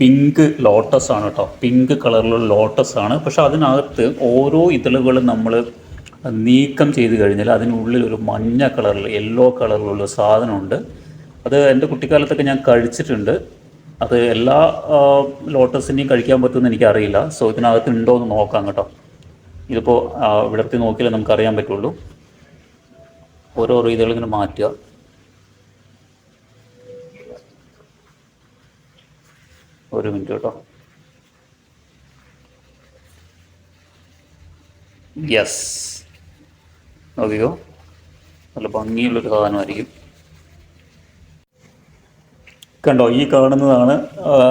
Pink lotus ആണ് കേട്ടോ pink കളറിലുള്ള ലോട്ടസ് ആണ്. പക്ഷെ അതിനകത്ത് ഓരോ ഇതളുകളും നമ്മൾ നീക്കം ചെയ്ത് കഴിഞ്ഞാൽ അതിനുള്ളിൽ ഒരു മഞ്ഞ കളറിൽ യെല്ലോ കളറിലുള്ള സാധനമുണ്ട്. അത് എന്റെ കുട്ടിക്കാലത്തൊക്കെ ഞാൻ കഴിച്ചിട്ടുണ്ട്. അത് എല്ലാ ലോട്ടസിനെയും കഴിക്കാൻ പറ്റുമെന്ന് എനിക്കറിയില്ല. സോ ഇതിനകത്ത് ഉണ്ടോ എന്ന് നോക്കാം കേട്ടോ. ഇതിപ്പോൾ വിടർത്തി നോക്കിയാലേ നമുക്കറിയാൻ പറ്റുള്ളൂ. ഓരോ ഇതളിങ്ങനെ മാറ്റുക. ഒരു മിനിറ്റ് കേട്ടോ. യെസ് നോക്കിക്കോ. നല്ല ഭംഗിയുള്ളൊരു സാധനമായിരിക്കും. കണ്ടോ ഈ കാണുന്നതാണ്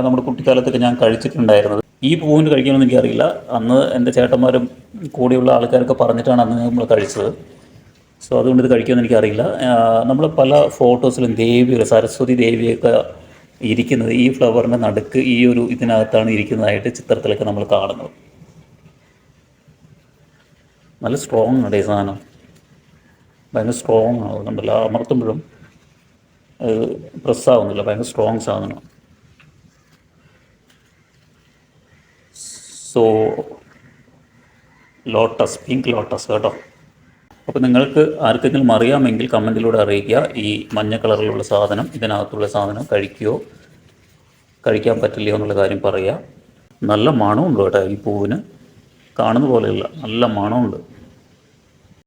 നമ്മുടെ കുട്ടിക്കാലത്തൊക്കെ ഞാൻ കഴിച്ചിട്ടുണ്ടായിരുന്നത്. ഈ പൂവിന് കഴിക്കണമെന്ന് എനിക്കറിയില്ല. അന്ന് എന്റെ ചേട്ടന്മാരും കൂടെയുള്ള ആൾക്കാരൊക്കെ പറഞ്ഞിട്ടാണ് അന്ന് നമ്മൾ കഴിച്ചത്. സോ അതുകൊണ്ട് ഇത് കഴിക്കുമെന്ന് എനിക്കറിയില്ല. നമ്മൾ പല ഫോട്ടോസിലും ദേവി സരസ്വതി ദേവിയൊക്കെ ഇരിക്കുന്നത് ഈ ഫ്ലവറിന്റെ നടുക്ക് ഈ ഒരു ഇതിനകത്താണ് ഇരിക്കുന്നതായിട്ട് ചിത്രത്തിലൊക്കെ നമ്മൾ കാണുന്നത്. നല്ല സ്ട്രോങ് ആണ് ഈ സാധനം. ഭയങ്കര സ്ട്രോങ് ആണ്. കണ്ടല്ലോ അമർത്തുമ്പോഴും പ്രസ്സാവുന്നില്ല. ഭയങ്കര സ്ട്രോങ് സാധനം സോ ലോട്ടസ് പിങ്ക് ലോട്ടസ് കേട്ടോ. അപ്പോൾ നിങ്ങൾക്ക് ആർക്കെങ്കിലും അറിയാമെങ്കിൽ കമന്റിലൂടെ അറിയിക്കുക. ഈ മഞ്ഞ കളറിലുള്ള സാധനം ഇതിനകത്തുള്ള സാധനം കഴിക്കുകയോ കഴിക്കാൻ പറ്റില്ലയോ എന്നുള്ള കാര്യം പറയുക. നല്ല മണമുണ്ട് കേട്ടോ ഈ പൂവിന്. കാണുന്ന പോലെയല്ല നല്ല മണമുണ്ട്.